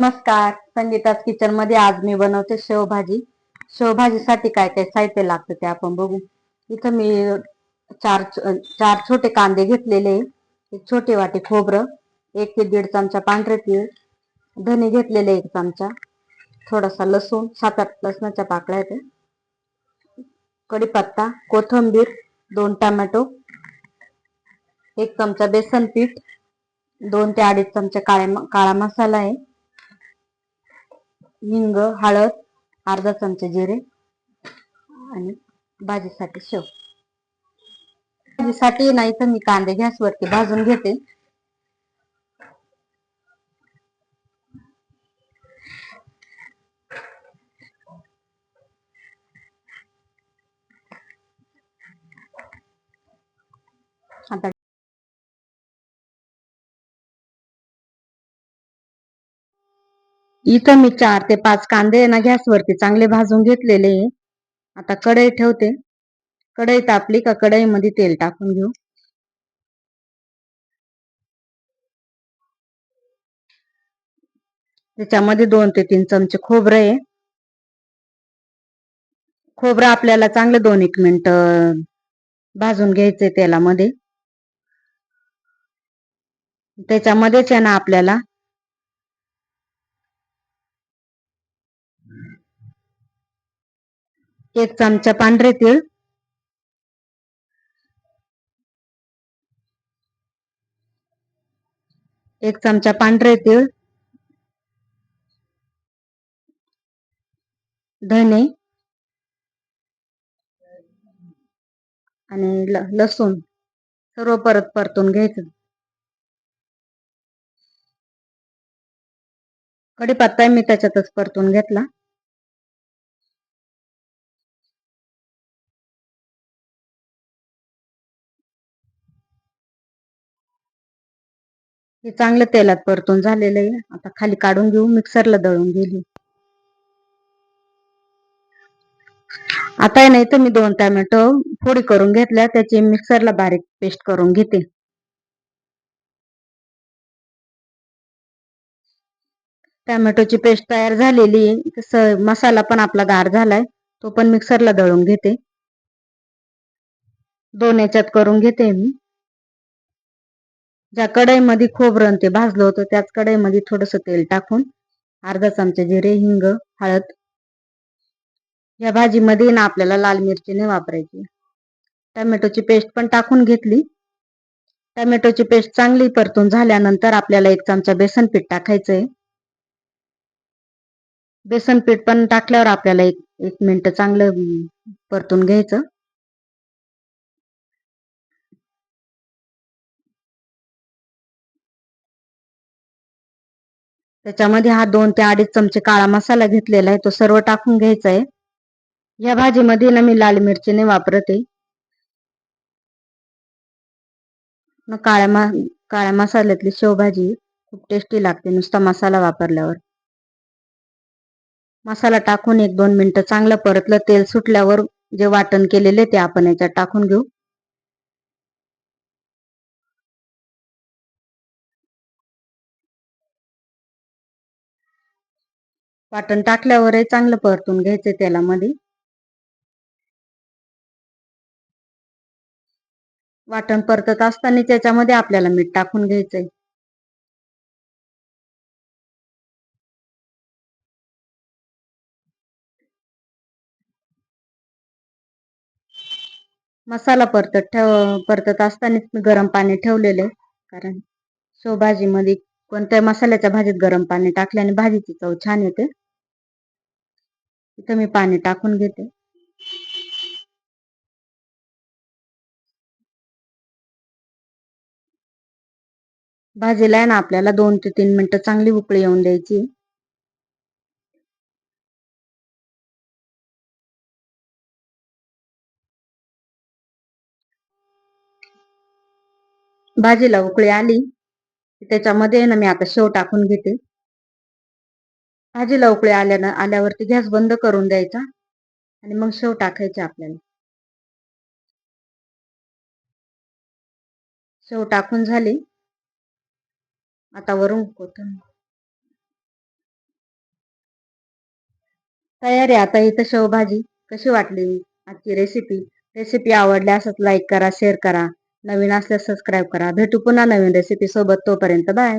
नमस्कार संगीताच किचनमध्ये आज मी बनवते शेवभाजी. शेवभाजीसाठी काय काय साहित्य लागतं ते आपण बघू. इथं मी चार चार छोटे कांदे घेतलेले एक छोटे वाटी खोबरं एक ते दीड चमचा पांढरे तीळ धने घेतलेले एक चमचा थोडासा लसूण सात आठ लसणाच्या पाकळ्या येते कढीपत्ता कोथंबीर दोन टमॅटो एक चमचा बेसन पीठ दोन ते अडीच चमचे काळे काळा मसाला आहे. हिंग हळद अर्धा चमचा जिरे आणि भाजीसाठी शेव. भाजीसाठी नाही तर मी कांदे गॅसवरती भाजून घेते. इथं मी चार ते पाच कांदे ना गॅसवरती चांगले भाजून घेतलेले आता कढई ठेवते. कढई तापली का कढईमध्ये तेल टाकून घेऊ. त्याच्यामध्ये दोन ते तीन चमचे खोबरं आहे. खोबरं आपल्याला चांगलं दोन एक मिनिट भाजून घ्यायचंय तेलामध्ये. त्याच्यामध्येच आहे ना आपल्याला एक चमचा पांढरे तीळ. एक चमचा पांढरे तीळ. धने. आणि लसूण. सर्व परत परतून घ्यायचं. कडीपत्ता मी त्याच्यातच परतून घेतला. हे चांगलं तेलात परतून झालेलं आहे. आता खाली काढून घेऊ मिक्सरला दळून घेऊ आता नाही तर मी दोन टॅमॅटो फोडी करून घेतल्या त्याची मिक्सरला बारीक पेस्ट करून घेते. टॅमॅटोची पेस्ट तयार झालेली आहे. मसाला पण आपला गार झालाय तो पण मिक्सरला दळून घेते. दोन याच्यात करून घेते मी. ज्या कढईमध्ये खोबरं ते भाजलं होतं त्याच कढईमध्ये थोडस तेल टाकून अर्धा चमचा जिरे हिंग हळद या भाजीमध्ये ना आपल्याला लाल मिरची नाही वापरायची. टमॅटोची पेस्ट पण टाकून घेतली. टमॅटोची पेस्ट चांगली परतून झाल्यानंतर आपल्याला एक चमचा बेसन पीठ टाकायचंय. बेसन पीठ पण टाकल्यावर आपल्याला एक एक मिनिट चांगलं परतून घ्यायचं. त्याच्यामध्ये हा दोन ते अडीच चमचे काळा मसाला घेतलेला आहे तो सर्व टाकून घ्यायचा आहे. या भाजीमध्ये ना मी लाल मिरची नाही वापरते काळ्या मा काळ्या मसाल्यातली शेवभाजी खूप टेस्टी लागते नुसता मसाला वापरल्यावर. मसाला टाकून एक दोन मिनिटं चांगलं परतलं तेल सुटल्यावर जे वाटण केलेले ते आपण याच्यात टाकून घेऊ. वाटण टाकल्यावरही चांगलं परतून घ्यायचं तेलामध्ये. वाटण परतत असताना त्याच्यामध्ये आपल्याला मीठ टाकून घ्यायचंय. मसाला परतत ठेव परतत असतानाच मी गरम पाणी ठेवलेलं आहे. कारण शेवभाजीमध्ये कोणत्या मसाल्याच्या भाजीत गरम पाणी टाकल्याने भाजीची चव छान येते. इथं मी पाणी टाकून घेते. भाजीला आहे ना आपल्याला दोन ते तीन मिनिटं चांगली उकळी येऊन द्यायची. भाजीला उकळी आली त्याच्यामध्ये ना मी आता शेव टाकून घेते. भाजीला उकळी आल्यानं आल्यावरती गॅस बंद करून द्यायचा आणि मग शेव टाकायचे आपल्याला. शेव टाकून झाली. आता वरून कोथिंबीर. तयारी आता इथं शेवभाजी कशी वाटली? आजची रेसिपी रेसिपी आवडली असंच लाईक करा शेअर करा. नवीन असल्यास सबस्क्राईब करा. भेटू पुन्हा नवीन रेसिपी सोबत तोपर्यंत बाय